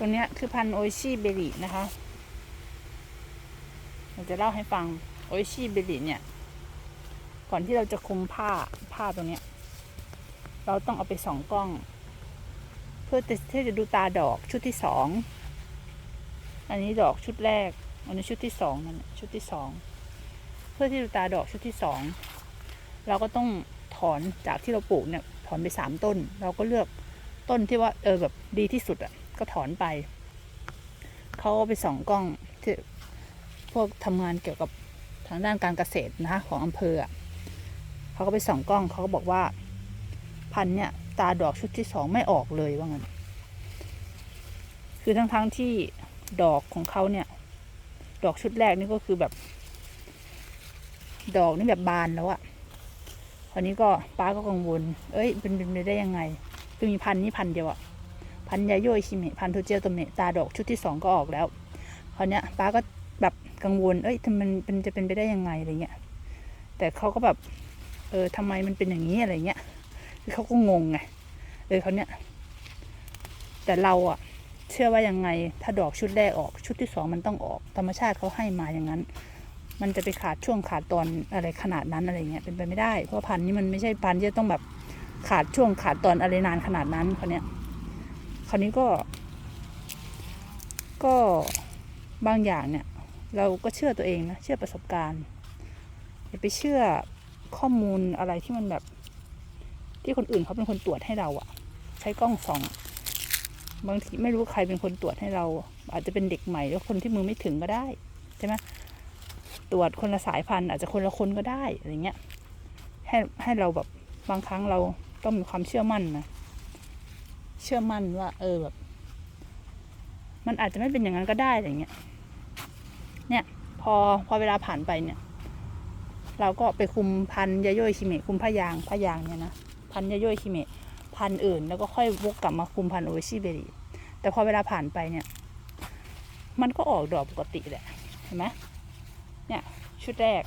ตัวเนี้ยคือพันโอชิเบรินะคะเราจะเล่าให้ฟังโอชิเบริเนี่ย ก่อนที่เราจะคุมผ้าผ้าตรงเนี้ย เราต้องเอาไปสองกล้อง เพื่อที่จะดูตาดอกชุดที่สองอันนี้ดอกชุดแรก อันนี้ชุดที่สองนั่นน่ะชุดที่สองเพื่อที่ดูตาดอกชุดที่สองเราก็ต้องถอนจากที่เราปลูกเนี่ยถอนไปสามต้น เราก็เลือกต้นที่ว่าเออแบบดีที่สุดอะ ก็ถอนไป เขาก็ไปส่องกล้องที่พวกทำงานเกี่ยวกับทางด้านการเกษตรนะคะของอำเภอเขาก็ไปส่องกล้องเขาก็บอกว่า พันธุ์เนี่ยตาดอกชุดที่สองไม่ออกเลยว่างั้น คือทั้งๆทที่ดอกของเขาเนี่ย ดอกชุดแรกนี่ก็คือแบบ ดอกนี่แบบบานแล้วอะคราวนี้ก็ป้าก็กังวล เอ้ยเป็นเป็นไปได้ยังไง คือมีพันธุ์นี้พันธุ์เดียวอะ พันยาโยอิชิเมะพันธุ์โทเจียวโตเมะตาดอกชุดที่สองก็ออกแล้วคราวเนี้ยป้าก็แบบกังวล เอ้ยทำมันเป็นจะเป็นไปได้ยังไงอะไรเงี้ย แต่เขาก็แบบ เออทำไมมันเป็นอย่างนี้อะไรเงี้ยคือเขาก็งงไง เออเขาเนี้ย แต่เราอะเชื่อว่ายังไง ถ้าดอกชุดแรกออก ชุดที่สองมันต้องออก ธรรมชาติเขาให้มาอย่างนั้น มันจะไปขาดช่วงขาดตอนอะไรขนาดนั้นอะไรเงี้ย เป็นไปไม่ได้ เพราะพันธุ์นี้มันไม่ใช่พันธุ์ที่จะต้องแบบขาดช่วงขาดตอนอะไรนานขนาดนั้นเขาเนี้ย คราวนี้ก็ ก็บางอย่างเนี่ย เราก็เชื่อตัวเองนะ เชื่อประสบการณ์อย่าไปเชื่อข้อมูลอะไรที่มันแบบ ที่คนอื่นเขาเป็นคนตรวจให้เราอะใช้กล้องส่อง บางทีไม่รู้ใครเป็นคนตรวจให้เรา อาจจะเป็นเด็กใหม่หรือคนที่มือไม่ถึงก็ได้ใช่ไหมตรวจคนละสายพันธุ์ อาจจะคนละคนก็ได้อะไรเงี้ยให้ให้เราแบบบางครั้งเราต้องมีความเชื่อมั่นนะ เชื่อมั่นว่า เออแบบ มันอาจจะไม่เป็นอย่างนั้นก็ได้อะไรเงี้ย เนี่ย พอพอเวลาผ่านไปเนี่ย เราก็ไปคุมพันยาโยอิชิเมะคุมผ้ายางผ้ายางเนี่ยนะพันยาโยอิชิเมะพันอื่น แล้วก็ค่อยวกกลับมาคุมพันธุ์โอชิเบริแต่พอเวลาผ่านไปเนี่ย มันก็ออกดอกปกติแหละเห็นไหมเนี่ย ชุดแรก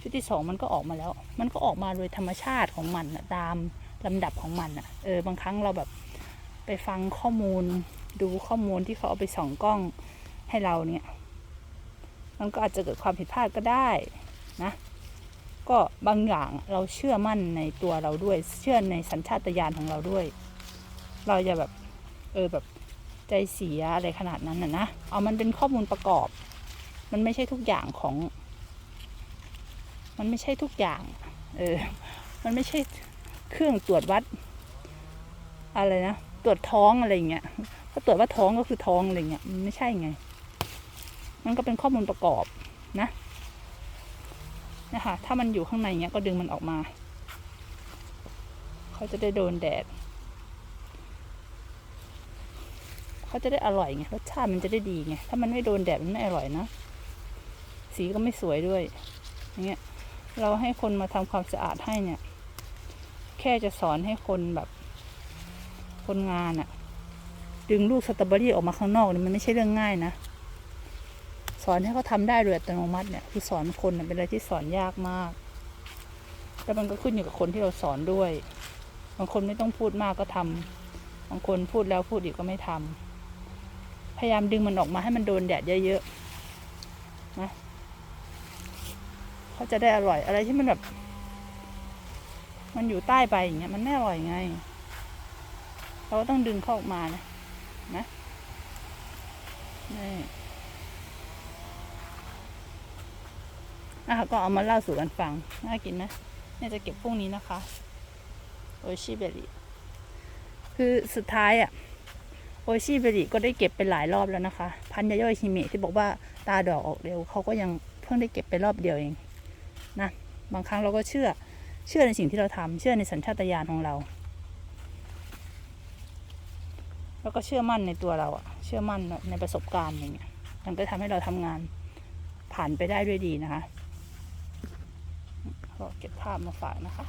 ชุดที่สองมันก็ออกมาแล้ว มันก็ออกมาโดยธรรมชาติของมันนะตาม ลำดับของมันอะเออบางครั้งเราแบบไปฟังข้อมูล ดูข้อมูลที่เขาเอาไปส่องกล้องให้เราเนี่ย มันก็อาจจะเกิดความผิดพลาดก็ได้นะ ก็บางอย่างเราเชื่อมั่นในตัวเราด้วย เชื่อในสัญชาตญาณของเราด้วย เราอย่าแบบเออแบบใจเสียอะไรขนาดนั้นนะนะ เอามันเป็นข้อมูลประกอบ มันไม่ใช่ทุกอย่างของ มันไม่ใช่ทุกอย่าง เออ มันไม่ใช่ เครื่องตรวจวัด อะไรนะตรวจท้องอะไรอย่างเงี้ยก็ตรวจว่าท้องก็คือท้องอะไรเงี้ยมันไม่ใช่ไง มันก็เป็นข้อมูลประกอบนะนะคะถ้ามันอยู่ข้างในเงี้ยก็ดึงมันออกมา เขาจะได้โดนแดดเขาจะได้อร่อยไงรสชาติมันจะได้ดีไงถ้ามันไม่โดนแดดมันไม่อร่อยนะสีก็ไม่สวยด้วยอย่างเงี้ยเราให้คนมาทำความสะอาดให้เนี่ย แค่จะสอนให้คนแบบ คนงานอะดึงลูกสตรอเบอรี่ออกมาข้างนอกเนี่ยมันไม่ใช่เรื่องง่ายนะ สอนให้เขาทำได้โดยอัตโนมัติเนี่ยคือสอนคนเป็นอะไรที่สอนยากมาก แล้วมันก็ขึ้นอยู่กับคนที่เราสอนด้วย บางคนไม่ต้องพูดมากก็ทำบางคนพูดแล้วพูดอีกก็ไม่ทำพยายามดึงมันออกมาให้มันโดนแดดเยอะๆนะเขาจะได้อร่อยอะไรที่มันแบบ มันอยู่ใต้ไปอย่างเงี้ยมันไม่อร่อยไง เราก็ต้องดึงเข้าออกมานะนะนี่นะคะก็เอามาเล่าสู่กันฟัง น่ากินไหมเนี่ยจะเก็บพรุ่งนี้นะคะโอชิเบริคือสุดท้ายอะโอชิเบริก็ได้เก็บไปหลายรอบแล้วนะคะ พันยาโยฮิเมะที่บอกว่าตาดอกออกเร็วเขาก็ยังเพิ่งได้เก็บไปรอบเดียวเองนะบางครั้งเราก็เชื่อ เชื่อในสิ่งที่เราทำเชื่อในสัญชาตญาณของเรา แล้วก็เชื่อมั่นในตัวเราอะเชื่อมั่นในประสบการณ์อย่างเงี้ยมันก็ทำให้เราทำงานผ่านไปได้ด้วยดีนะคะก็เก็บภาพมาฝากนะคะ